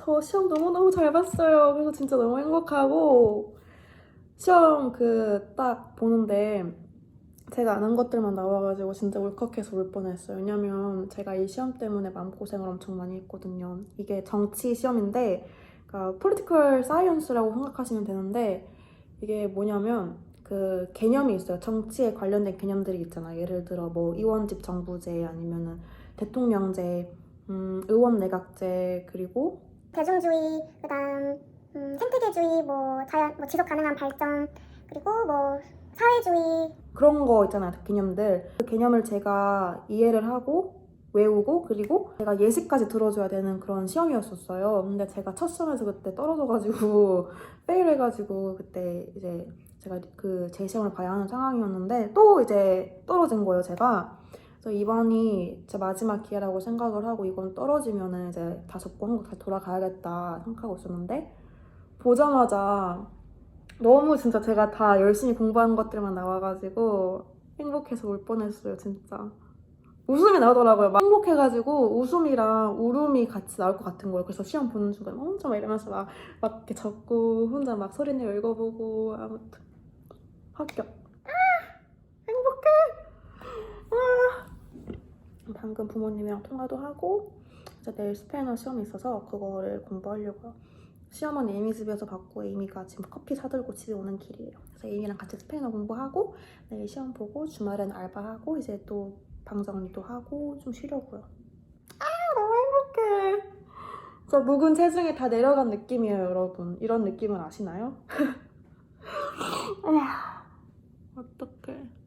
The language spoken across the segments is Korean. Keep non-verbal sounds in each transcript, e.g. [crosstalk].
저 시험 너무너무 잘 봤어요. 그래서 진짜 너무 행복하고 시험 그 딱 보는데 제가 아는 것들만 나와가지고 진짜 울컥해서 울 뻔했어요. 왜냐면 제가 이 시험 때문에 마음고생을 엄청 많이 했거든요. 이게 정치 시험인데, 그러니까 political science라고 생각하시면 되는데, 이게 뭐냐면 그 개념이 있어요. 정치에 관련된 개념들이 있잖아요. 예를 들어 뭐 의원직 정부제 아니면은 대통령제, 음, 의원 내각제 그리고 대중주의, 그다음 음, 생태계주의, 뭐 자연, 뭐 지속 가능한 발전, 그리고 뭐 사회주의, 그런 거 있잖아요. 개념들. 그 개념을 제가 이해를 하고 외우고 그리고 제가 예시까지 들어줘야 되는 그런 시험이었었어요. 근데 제가 첫 시험에서 그때 떨어져가지고 [laughs] 페일해가지고 그때 이제 제가 그제 시험을 봐야 하는 상황이었는데 또 이제 떨어진 거예요. 제가. 그래서 이번이 제 마지막 기회라고 생각을 하고 이건 떨어지면은 이제 다 접고 한국 다시 돌아가야겠다 생각하고 있었는데 보자마자 너무 진짜 제가 다 열심히 공부한 것들만 나와가지고 행복해서 울 뻔했어요, 진짜. 웃음이 나오더라고요. 막 행복해가지고 웃음이랑 울음이 같이 나올 것 같은 거예요. 그래서 시험 보는 중간에 혼자 막 이러면서 막, 막 이렇게 적고 혼자 막 소리내어 읽어보고 아무튼 합격. 아! 행복해! 아! 방금 부모님이랑 통화도 하고 이제 내일 스페인어 시험이 있어서 그거를 공부하려고요. 시험은 에이미 집에서 받고 에이미가 지금 커피 사들고 집에 오는 길이에요. 그래서 에이미랑 같이 스페인어 공부하고 내일 시험 보고 주말엔 알바하고 이제 또 방 정리도 하고 좀 쉬려고요. 아 너무 행복해. 저 묵은 체중이 다 내려간 느낌이에요, 여러분. 이런 느낌은 아시나요? [laughs] 아, 어떡해.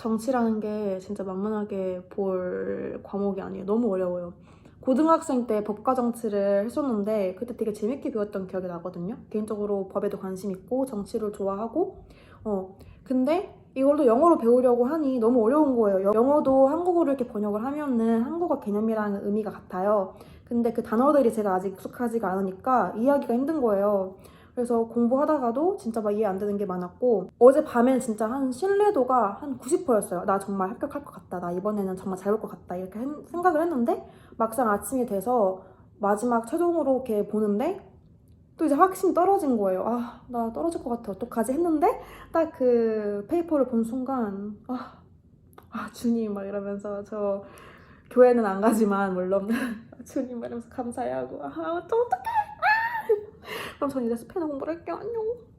정치라는 게 진짜 만만하게 볼 과목이 아니에요. 너무 어려워요. 고등학생 때 법과 정치를 했었는데 그때 되게 재밌게 배웠던 기억이 나거든요. 개인적으로 법에도 관심 있고 정치를 좋아하고 어 근데 이걸로 영어로 배우려고 하니 너무 어려운 거예요. 영어도 한국어로 이렇게 번역을 하면은 한국어 개념이랑 의미가 같아요. 근데 그 단어들이 제가 아직 익숙하지가 않으니까 이해하기가 힘든 거예요. 그래서 공부하다가도 진짜 막 이해 안 되는 게 많았고 어제 밤엔 진짜 한 신뢰도가 한 90%였어요. 나 정말 합격할 것 같다. 나 이번에는 정말 잘 볼 것 같다. 이렇게 생각을 했는데 막상 아침이 돼서 마지막 최종으로 이렇게 보는데 또 이제 확신이 떨어진 거예요. 아, 나 떨어질 것 같아. 어떡하지? 했는데 딱 그 페이퍼를 본 순간 아, 아 주님 막 이러면서 저 교회는 안 가지만 물론 [laughs] 주님 막 이러면서 감사해 하고 아, 또 어떡해? 아! 그럼 전 이제 스페인어 공부를 할게요. 안녕.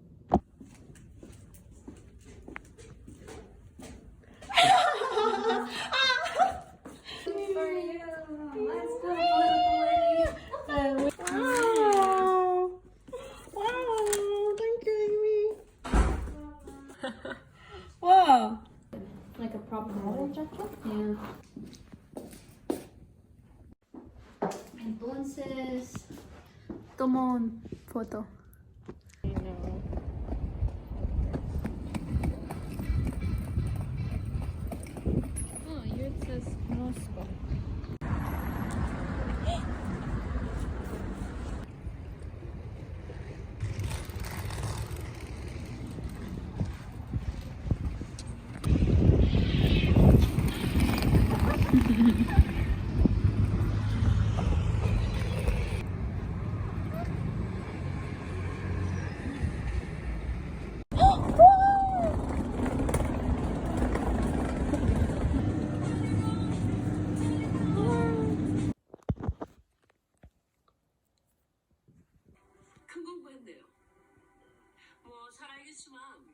Like a? Yeah. Entonces. Фото. Mm-hmm. 큰 공부했네요. 뭐 살아야겠지만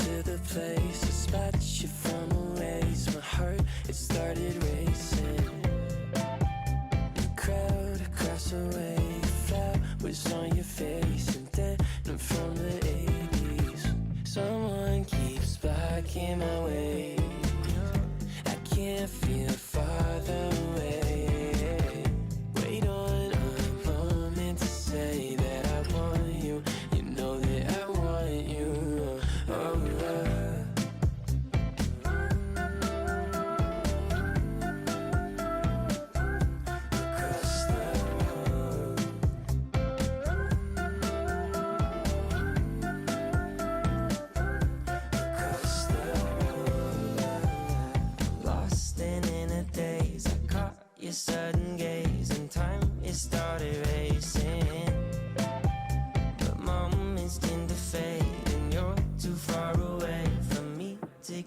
into the place, a spot you from a ways. My heart, it started racing. The crowd across the way, flowers on your face, and then I'm from the 80s. Someone keeps blocking my way. I can't feel farther away.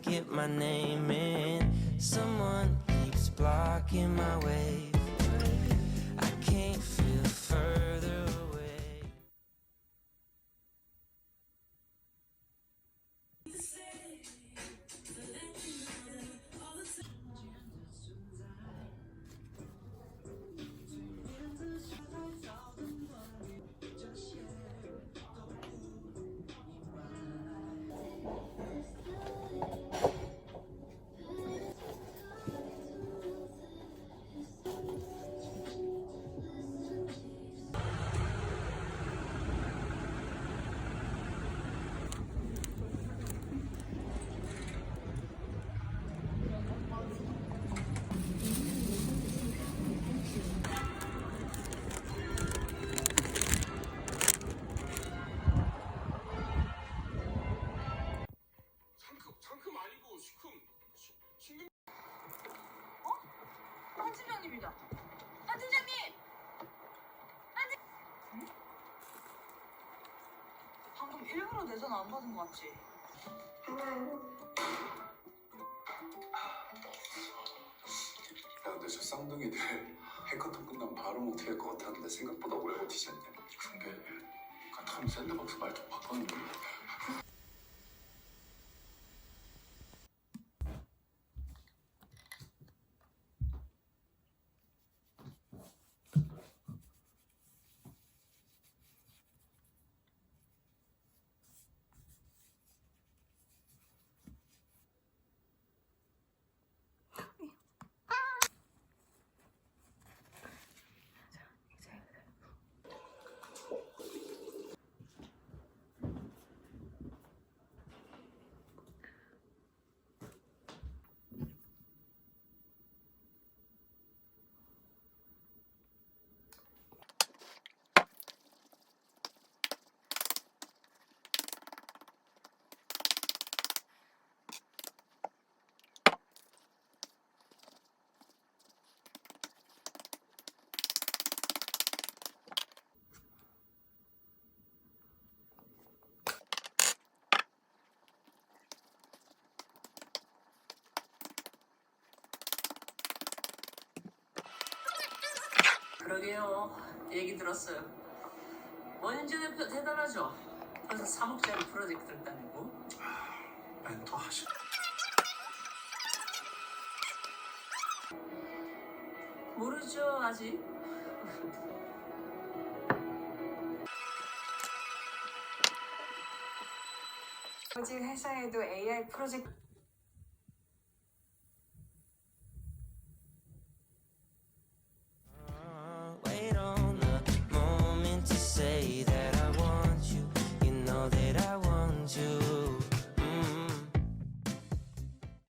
Get my name in. Someone keeps blocking my way. 내 전화 안 받은 거 같지? 야 근데 저 쌍둥이들 해커톤 끝나면 바로 못할 것 같았는데 생각보다 오래 버티지 않냐 그게 같으면 샌드박스 말좀 바꿨는데 그러게요. 얘기 들었어요. 원인재 대표 대단하죠. 벌써 3억짜리 프로젝트를 따내고. 멘토 하시 모르죠 아직. 아버지 회사에도 AI 프로젝트